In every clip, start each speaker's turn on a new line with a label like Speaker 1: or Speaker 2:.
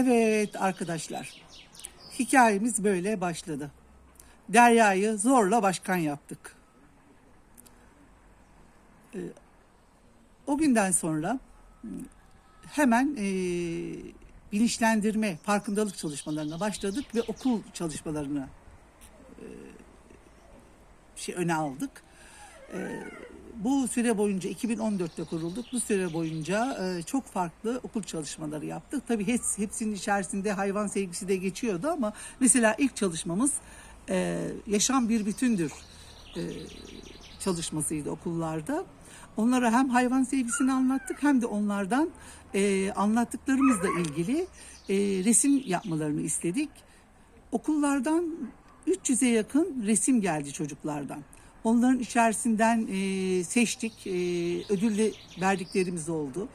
Speaker 1: Evet arkadaşlar, hikayemiz böyle başladı. Derya'yı zorla başkan yaptık. Ee, o günden sonra hmm, hemen e, bilinçlendirme, farkındalık çalışmalarına başladık ve okul çalışmalarını e, şey öne aldık. E, bu süre boyunca 2014'te kurulduk. Bu süre boyunca e, çok farklı okul çalışmaları yaptık. Tabii hep, hepsinin içerisinde hayvan sevgisi de geçiyordu ama mesela ilk çalışmamız e, yaşam bir bütündür e, çalışmasıydı okullarda. Onlara hem hayvan sevgisini anlattık hem de onlardan e, anlattıklarımızla ilgili e, resim yapmalarını istedik. Okullardan 300'e yakın resim geldi çocuklardan. Onların içerisinden e, seçtik, e, ödül verdiklerimiz oldu.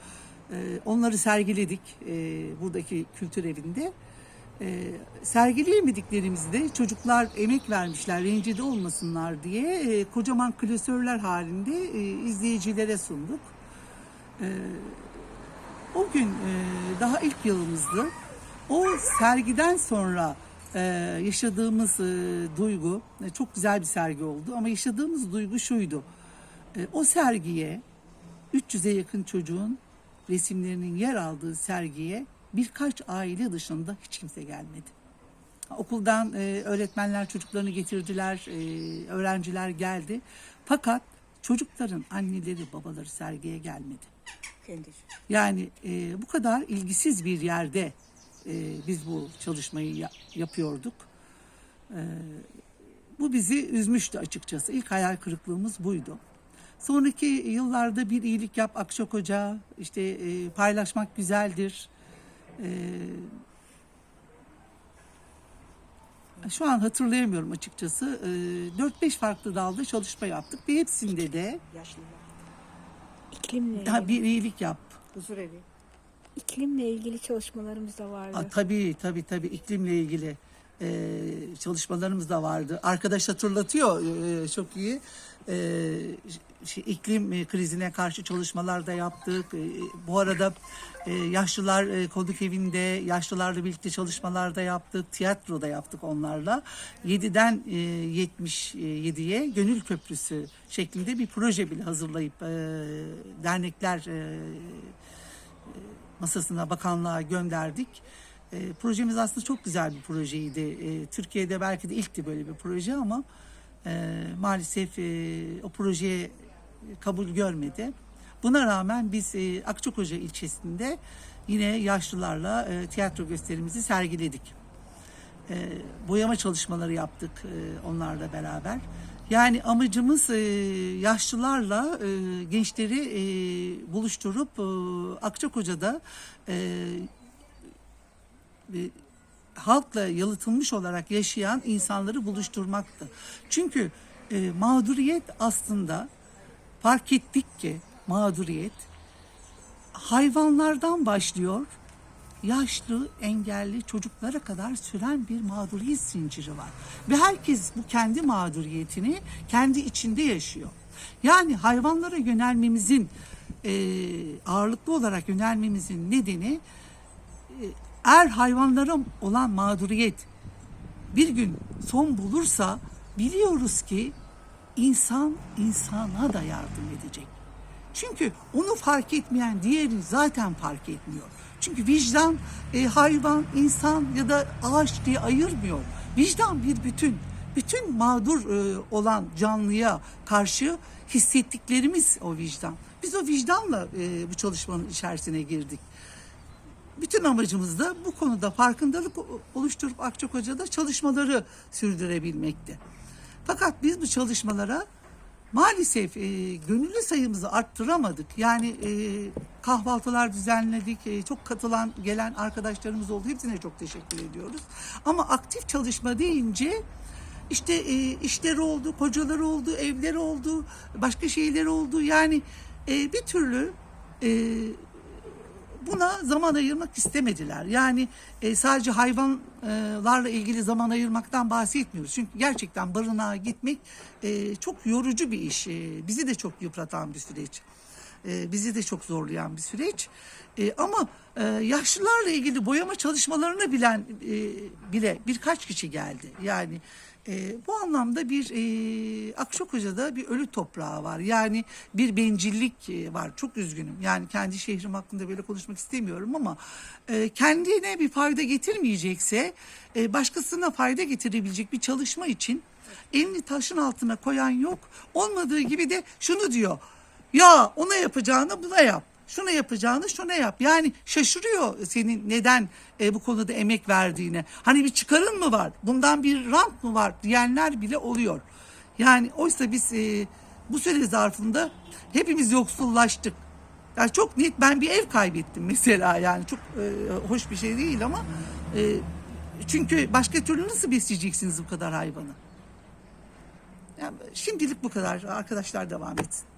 Speaker 1: E, onları sergiledik e, buradaki kültür evinde. E, sergileyemediklerimizde çocuklar emek vermişler, rencide olmasınlar diye e, kocaman klasörler halinde e, izleyicilere sunduk. E, o gün e, daha ilk yılımızdı. O sergiden sonra e, yaşadığımız e, duygu e, çok güzel bir sergi oldu ama yaşadığımız duygu şuydu. E, o sergiye 300'e yakın çocuğun resimlerinin yer aldığı sergiye birkaç aile dışında hiç kimse gelmedi. Okuldan e, öğretmenler çocuklarını getirdiler, e, öğrenciler geldi. Fakat çocukların anneleri babaları sergiye gelmedi. Yani e, bu kadar ilgisiz bir yerde e, biz bu çalışmayı ya- yapıyorduk. E, bu bizi üzmüştü açıkçası. İlk hayal kırıklığımız buydu. Sonraki yıllarda bir iyilik yap Akşak Hoca, işte e, paylaşmak güzeldir. E, şu an hatırlayamıyorum açıkçası. E, 4-5 farklı dalda çalışma yaptık ve hepsinde de
Speaker 2: Yaşlılar. İklimle
Speaker 1: daha
Speaker 2: ilgili,
Speaker 1: bir iyilik yap,
Speaker 2: huzur evi. İklimle ilgili çalışmalarımız da vardı.
Speaker 1: Aa, tabii tabii tabii iklimle ilgili e, çalışmalarımız da vardı. Arkadaş hatırlatıyor e, çok iyi. E, şey, iklim e, krizine karşı çalışmalar da yaptık. E, bu arada e, yaşlılar e, konuk evinde yaşlılarla birlikte çalışmalar da yaptık. Tiyatro da yaptık onlarla. 7'den e, 77'ye Gönül Köprüsü şeklinde bir proje bile hazırlayıp e, dernekler e, masasına bakanlığa gönderdik. E, projemiz aslında çok güzel bir projeydi. E, Türkiye'de belki de ilkti böyle bir proje ama e, maalesef e, o projeye kabul görmedi. Buna rağmen biz e, Akçakoca ilçesinde yine yaşlılarla e, tiyatro gösterimizi sergiledik e, boyama çalışmaları yaptık e, onlarla beraber. Yani amacımız e, yaşlılarla e, gençleri e, buluşturup e, Akçakoca'da e, e, halkla yalıtılmış olarak yaşayan insanları buluşturmaktı. Çünkü e, mağduriyet aslında fark ettik ki mağduriyet hayvanlardan başlıyor yaşlı, engelli çocuklara kadar süren bir mağduriyet zinciri var. Ve herkes bu kendi mağduriyetini kendi içinde yaşıyor. Yani hayvanlara yönelmemizin, e, ağırlıklı olarak yönelmemizin nedeni e, eğer hayvanlara olan mağduriyet bir gün son bulursa biliyoruz ki insan insana da yardım edecek. Çünkü onu fark etmeyen diğeri zaten fark etmiyor. Çünkü vicdan e, hayvan, insan ya da ağaç diye ayırmıyor. Vicdan bir bütün. Bütün mağdur e, olan canlıya karşı hissettiklerimiz o vicdan. Biz o vicdanla e, bu çalışmanın içerisine girdik. Bütün amacımız da bu konuda farkındalık oluşturup Akçakoca'da çalışmaları sürdürebilmekti. Fakat biz bu çalışmalara maalesef e, gönüllü sayımızı arttıramadık. Yani e, kahvaltılar düzenledik, e, çok katılan gelen arkadaşlarımız oldu. Hepsine çok teşekkür ediyoruz. Ama aktif çalışma deyince işte e, işleri oldu, kocaları oldu, evleri oldu, başka şeyler oldu. Yani e, bir türlü e, buna zaman ayırmak istemediler. Yani e, sadece hayvanlarla ilgili zaman ayırmaktan bahsetmiyoruz. Çünkü gerçekten barınağa gitmek e, çok yorucu bir iş. E, bizi de çok yıpratan bir süreç. E, bizi de çok zorlayan bir süreç. E, ama e, yaşlılarla ilgili boyama çalışmalarını bilen e, bile birkaç kişi geldi. Yani e, bu anlamda bir e, Akçakoca'da bir ölü toprağı var. Yani bir bencillik e, var. Çok üzgünüm. Yani kendi şehrim hakkında böyle konuşmak istemiyorum ama e, kendine bir fayda getirmeyecekse e, başkasına fayda getirebilecek bir çalışma için elini taşın altına koyan yok. Olmadığı gibi de şunu diyor. Ya ona yapacağını buna yap. Şuna yapacağını şuna yap. Yani şaşırıyor senin neden e, bu konuda emek verdiğine. Hani bir çıkarın mı var? Bundan bir rant mı var? Diyenler bile oluyor. Yani oysa biz e, bu süre zarfında hepimiz yoksullaştık. Yani çok net ben bir ev kaybettim mesela yani çok e, hoş bir şey değil ama e, çünkü başka türlü nasıl besleyeceksiniz bu kadar hayvanı? Yani şimdilik bu kadar. Arkadaşlar devam etsin.